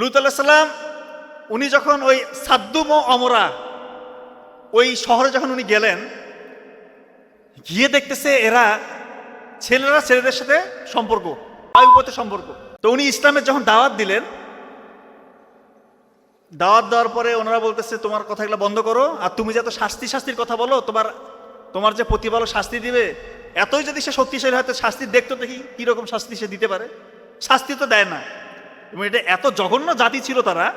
লুত আলাহিসাল্লাম উনি যখন ওই সাদ্দুম ও অমরা, ওই শহরে যখন উনি গেলেন, গিয়ে দেখতেছে এরা ছেলেরা ছেলেদের সাথে সম্পর্ক বায়ুপথে সম্পর্ক। তো উনি ইসলামের যখন দাওয়াত দিলেন, দাওয়াত দেওয়ার পরে ওনারা বলতেছে, তোমার কথাগুলো বন্ধ করো, আর তুমি যে এত শাস্তি শাস্তির কথা বলো, তোমার তোমার যে প্রতিপালক শাস্তি দিবে, এতই যদি সে শক্তিশালী হয়, তো শাস্তি দেখতো দেখি কীরকম শাস্তি সে দিতে পারে? শাস্তি তো দেয় না। এবং এটা এত জঘন্য জাতি ছিল তারা,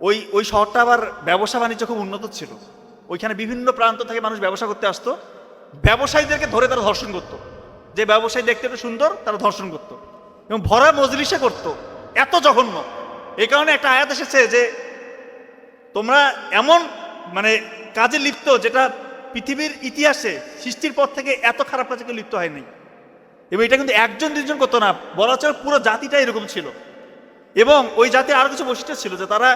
ওই ওই শহরটা আবার ব্যবসা বাণিজ্য খুব উন্নত ছিল। ওইখানে বিভিন্ন প্রান্ত থেকে মানুষ ব্যবসা করতে আসতো। ব্যবসায়ীদেরকে ধরে তারা ধর্ষণ করতো। যে ব্যবসায়ী দেখতে একটু সুন্দর, তারা ধর্ষণ করতো। এবং ভরা মজলিসে করতো। এত জঘন্য। এই কারণে একটা আয়াত এসেছে যে, তোমরা এমন মানে কাজে লিপ্ত যেটা পৃথিবীর ইতিহাসে সৃষ্টির পর থেকে এত খারাপ কাজে লিপ্ত হয়নি এবং এটা কিন্তু একজন দুজন করতো না, বলা চলে পুরো জাতিটা এরকম ছিল। এবং ওই জাতি আরও কিছু বৈশিষ্ট্য ছিল যে তারা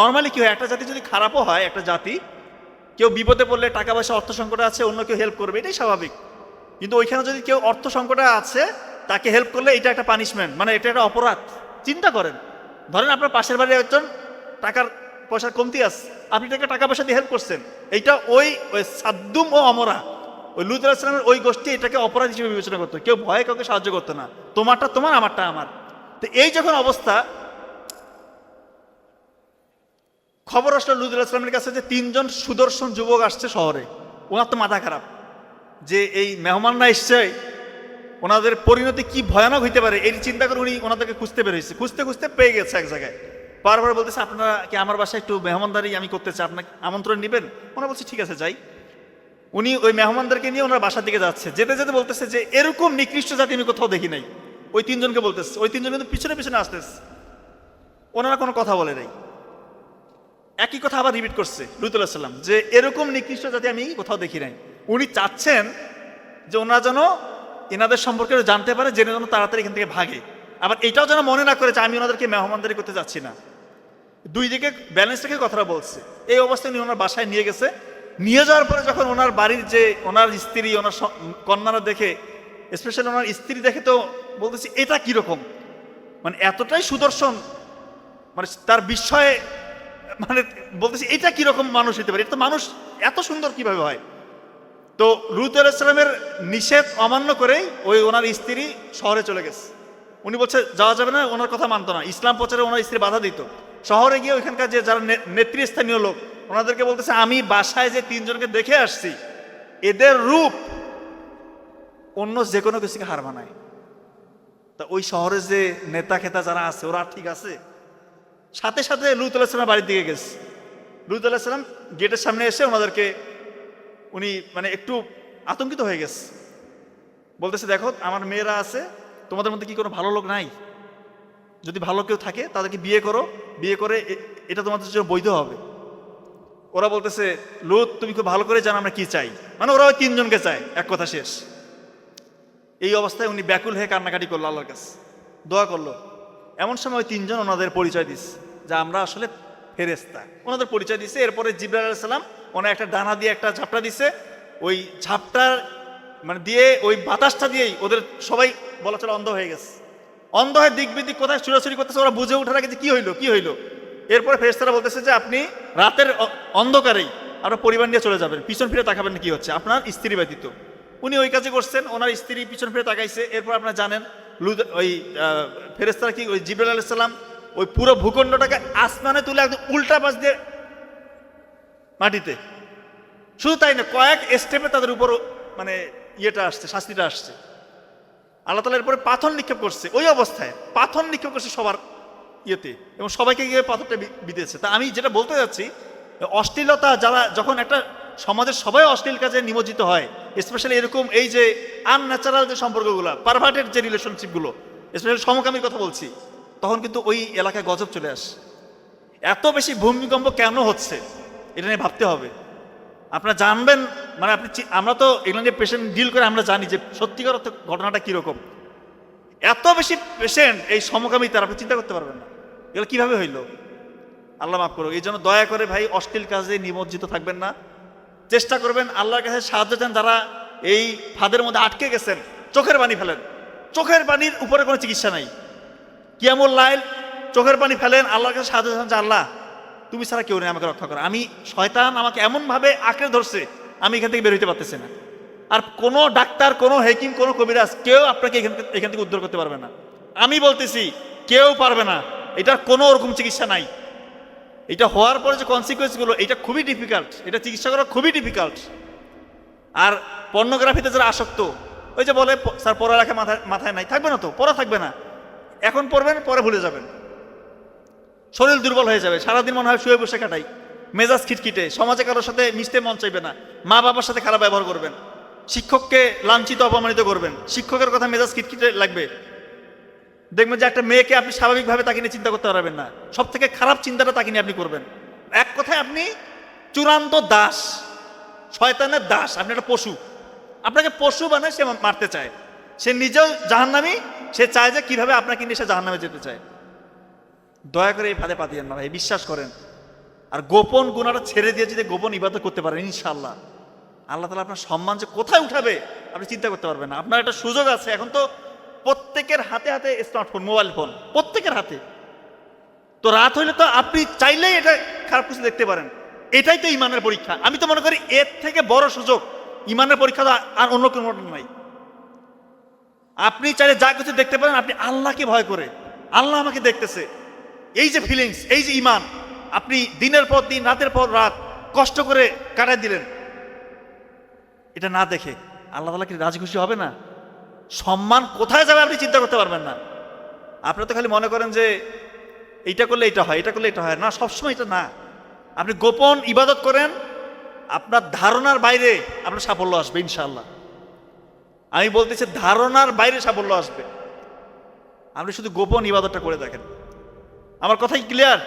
নর্মালি কি হয়, একটা জাতি যদি খারাপও হয়, একটা জাতি, কেউ বিপদে পড়লে টাকা পয়সা, অর্থ সংকটে আছে, অন্য কেউ হেল্প করবে, এটাই স্বাভাবিক। কিন্তু ওইখানে যদি কেউ অর্থ সংকটে আছে, তাকে হেল্প করলে এটা একটা পানিশমেন্ট মানে এটা একটা অপরাধ। চিন্তা করেন, ধরেন আপনার পাশের বাড়ির একজন টাকার পয়সার কমতি আছে, আপনি তাকে টাকা পয়সা দিয়ে হেল্প করছেন, এইটা ওই ওই সাদ্দুম ও অমরা, ওই লুত আলাহিসামের ওই গোষ্ঠী এটাকে অপরাধ হিসেবে বিবেচনা করতো। কেউ ভয়ে কাউকে সাহায্য করতো না, তোমারটা তোমার, আমারটা আমার। তো এই যখন অবস্থা খবর আসলো লুত আলাহিসামের কাছে যে তিনজন সুদর্শন যুবক আসছে শহরে। ওনার তো মাথা খারাপ। যে এই মেহমানরা এসছে, ওনাদের পরিণতি কি ভয়ানক হইতে পারে এই চিন্তা করে উনি ওনাদেরকে খুঁজতে বেরোইছে। খুঁজতে খুঁজতে পেয়ে গেছে এক জায়গায়। বারবার বলতেছে, আপনারা কি আমার বাসায় একটু মেহমানদারি আমি করতে চাই? আপনাকে আমন্ত্রণ নেবেন? ওনারা বলছে, ঠিক আছে, যাই। উনি ওই মেহমানদেরকে নিয়ে ওনার বাসার দিকে যাচ্ছে। যেতে যেতে বলতেছে যে, এরকম নিকৃষ্ট জাতি আমি কোথাও দেখি নাই। ওই তিনজনকে বলতেছে, ওই তিনজন কিন্তু পিছনে পিছনে আসতেছে। ওনারা কোনো কথা বলে নাই। একই কথা আবার রিপিট করছে লুতুল্লাহ সাল্লাম যে এরকম নিকৃষ্ট জাতি আমি কোথাও দেখি নাই। উনি চাচ্ছেন যে ওনারা যেন এনাদের সম্পর্কে জানতে পারে জেনে যেন তাড়াতাড়ি এখান থেকে ভাগে। আবার এটাও যেন মনে না করে যে আমি ওনাদেরকে মেহমানদারি করতে যাচ্ছি না। দুই দিকে ব্যালেন্স রেখে কথাটা বলছে। এই অবস্থায় উনি ওনার বাসায় নিয়ে গেছে। নিয়ে যাওয়ার পরে যখন ওনার বাড়ির যে ওনার স্ত্রী, ওনার কন্যারা দেখে স্পেশালি ওনার স্ত্রী দেখে তো বলতেছি, এটা কীরকম? মানে এতটাই সুদর্শন মানে তার বিস্ময়ে মানে বলতেছি, এটা কীরকম মানুষ হতে পারে? এটা তো মানুষ এত সুন্দর কীভাবে হয়? তো রুত আলাইসালামের নিষেধ অমান্য করেই ওই ওনার স্ত্রী শহরে চলে গেছে। উনি বলছে, যাওয়া যাবে না, ওনার কথা মানতো না। ইসলাম প্রচারে ওনার স্ত্রী বাধা দিত। শহরে গিয়ে ওইখানকার যে যারা নেতৃস্থানীয় লোক, ওনাদেরকে বলতেছে, আমি বাসায় যে তিনজনকে দেখে আসছি, এদের রূপ অন্য যে কোনো কিছুকে হার মানায়। তা ওই শহরে যে নেতা খেতা যারা আছে, ওরা ঠিক আছে? সাথে সাথে লুত আলাহিসাল্লাম বাড়ির দিকে গেছে। লুত আলাহিসাল্লাম গেটের সামনে এসে ওনাদেরকে, উনি মানে একটু আতঙ্কিত হয়ে গেছে। বলতেছে, দেখো, আমার মেয়েরা আছে, তোমাদের মধ্যে কি কোনো ভালো লোক নাই? যদি ভালো কেউ থাকে, তাদেরকে বিয়ে করো, বিয়ে করে এটা তোমাদের জন্য বৈধ হবে। ওরা বলতেছে, লুত, তুমি খুব ভালো করে জানো আমরা কি চাই। মানে ওরা তিনজনকে চায়, এক কথা শেষ। এই অবস্থায় উনি ব্যাকুল হয়ে কান্নাকাটি করল আল্লাহর কাছে। দোয়া করল এমন সময় তিনজন ওনাদের পরিচয় দিস যে আমরা আসলে ফেরেস্তা ওনাদের পরিচয় দিছে, এরপরে জিব্রাইল আলাইহিস সালাম ওনার একটা ডানা দিয়ে একটা ঝাপটা দিছে। ওই ঝাপটার মানে দিয়ে, ওই বাতাসটা দিয়েই ওদের সবাই বলা চলে অন্ধ হয়ে গেছে। অন্ধ হয়ে দিক বিদিক কোথায় ছুড়াছুড়ি করতেছে, ওরা বুঝে ওঠার আগে যে কি হইল, কী হইল? এরপরে ফেরেস্তারা বলতেছে যে, আপনি রাতের অন্ধকারেই আপনার পরিবার নিয়ে চলে যাবেন, পিছন ফিরে তাকাবেন কি হচ্ছে? আপনার স্ত্রী ব্যতীত। উনি ওই কাজে করছেন, ওনার স্ত্রী পিছন ফিরে তাকাইছে, এরপর আপনারা জানেন ওই ফেরেস্তারা কি, ওই জিবরাল আলাইসাল্লাম ওই পুরো ভূখণ্ডটাকে আসমানে তুলে একদম উল্টা পাশ দিয়ে মাটিতে। শুধু তাই না, কয়েক স্টেপে তাদের উপর মানে ইয়েটা আসছে, শাস্তিটা আসছে। আল্লাহ তালা এরপরে পাথর নিক্ষেপ করছে, ওই অবস্থায় পাথর নিক্ষেপ করছে সবার ইয়েতে এবং সবাইকে গিয়ে পাথরটা বি- বিঁধেছে। তা আমি যেটা বলতে যাচ্ছি, অশ্লীলতা যারা, যখন একটা সমাজের সবাই অশ্লীল কাজে নিমজ্জিত হয় স্পেশালি এরকম এই যে আনন্যাচারাল যে সম্পর্কগুলো পারভার্টেড যে রিলেশনশিপগুলো স্পেশালি সমকামীর কথা বলছি, তখন কিন্তু ওই এলাকায় গজব চলে আসে। এত বেশি ভূমিকম্প কেন হচ্ছে? এটা নিয়ে ভাবতে হবে। আপনারা জানবেন মানে আপনি আমরা তো এগুলো নিয়ে পেশেন্ট ডিল করে আমরা জানি যে সত্যিকার অর্থে ঘটনাটা কীরকম। এত বেশি পেশেন্ট এই সমকামী সমকামিতার আপনি চিন্তা করতে পারবেন না। এগুলো কীভাবে হইল? আল্লাহ মাফ করো এই জন্য দয়া করে ভাই, অশ্লীল কাজে নিমজ্জিত থাকবেন না। চেষ্টা করবেন আল্লাহর কাছে সাহায্য চান যারা এই ফাঁদের মধ্যে আটকে গেছেন, চোখের পানি ফেলেন। চোখের পানির উপরে কোনো চিকিৎসা নাই। কিয়ামুল লাইল, চোখের পানি ফেলেন, আল্লাহর কাছে সাহায্য চান যে, আল্লাহ, তুমি ছাড়া কেউ নেই আমাকে রক্ষা করো। আমি, শয়তান আমাকে এমনভাবে আঁকড়ে ধরছে, আমি এখান থেকে বের হইতে পারতেছি না। আর কোনো ডাক্তার, কোনো হেকিম, কোনো কবিরাজ কেউ আপনাকে এখান থেকে- এখান থেকে উদ্ধার করতে পারবে না। আমি বলতেছি, কেউ পারবে না। এটার কোনো ওরকম চিকিৎসা নাই। এটা হওয়ার পরে যে কনসিকুয়েন্সগুলো এটা খুবই ডিফিকাল্ট এটা চিকিৎসা করা খুবই ডিফিকাল্ট আর পর্নোগ্রাফিতে যারা আসক্ত, ওই যে বলে, স্যার পড়ালেখা মাথায় মাথায় নাই। থাকবে না তো? পড়া থাকবে না। এখন পড়বেন, পরে ভুলে যাবেন। শরীর দুর্বল হয়ে যাবে। সারাদিন মনে হয় শুয়ে বসে কাটাই। মেজাজ খিটখিটে। সমাজে কারোর সাথে মিশতে মন চাইবে না। মা বাবার সাথে খারাপ ব্যবহার করবেন। শিক্ষককে লাঞ্ছিত, অপমানিত করবেন। শিক্ষকের কথা মেজাজ খিটখিটে লাগবে। দেখবেন যে একটা মেয়েকে আপনি স্বাভাবিকভাবে তাকে নিয়ে চিন্তা করতে পারবেন না। সব থেকে খারাপ চিন্তাটা তাকে নিয়ে আপনি করবেন। এক কথায় আপনি চূড়ান্ত দাস, শয়তানের দাস, আপনি একটা পশু। আপনাকে পশু বানায় সে মারতে চায়। সে নিজেও জাহান্নামি, সে চায় যে কীভাবে আপনাকে নিয়ে সে জাহান্নামে যেতে চায়। দয়া করে এই ফাঁদে পা দিয়েন না ভাই, বিশ্বাস করেন। আর গোপন গুণাটা ছেড়ে দিয়ে যদি গোপন ইবাদত করতে পারেন ইনশাল্লাহ আল্লাহ তালা আপনার সম্মান যে কোথায় উঠাবে, আপনি চিন্তা করতে পারবেন না। আপনার একটা সুযোগ আছে, এখন তো প্রত্যেকের হাতে হাতে স্মার্টফোন মোবাইল ফোন প্রত্যেকের হাতে। তো রাত হইলে তো আপনি চাইলেই এটা খারাপ কিছু দেখতে পারেন। এটাই তো ইমানের পরীক্ষা। আমি তো মনে করি এর থেকে বড় সুযোগ ইমানের পরীক্ষা তো আর অন্য কোনো নাই। আপনি চাইলে যা কিছু দেখতে পারেন, আপনি আল্লাহকে ভয় করে। আল্লাহ আমাকে দেখতেছে। এই যে ফিলিংস এই যে ইমান, আপনি দিনের পর দিন, রাতের পর রাত কষ্ট করে কাটাই দিলেন। এটা না দেখে আল্লাহ তালা কি রাজি হবে না? সম্মান কোথায় যাবে আপনি চিন্তা করতে পারবেন না। আপনি তো খালি মনে করেন যে এইটা করলে এটা হয়, এটা করলে এটা হয়। না, সবসময় এটা না। আপনি গোপন ইবাদত করেন, আপনার ধারণার বাইরে আপনার সাফল্য আসবে ইনশাল্লাহ আমি বলতেছি, ধারণার বাইরে সাফল্য আসবে। আপনি শুধু গোপন ইবাদতটা করে দেখেন। আমার কথাই ক্লিয়ার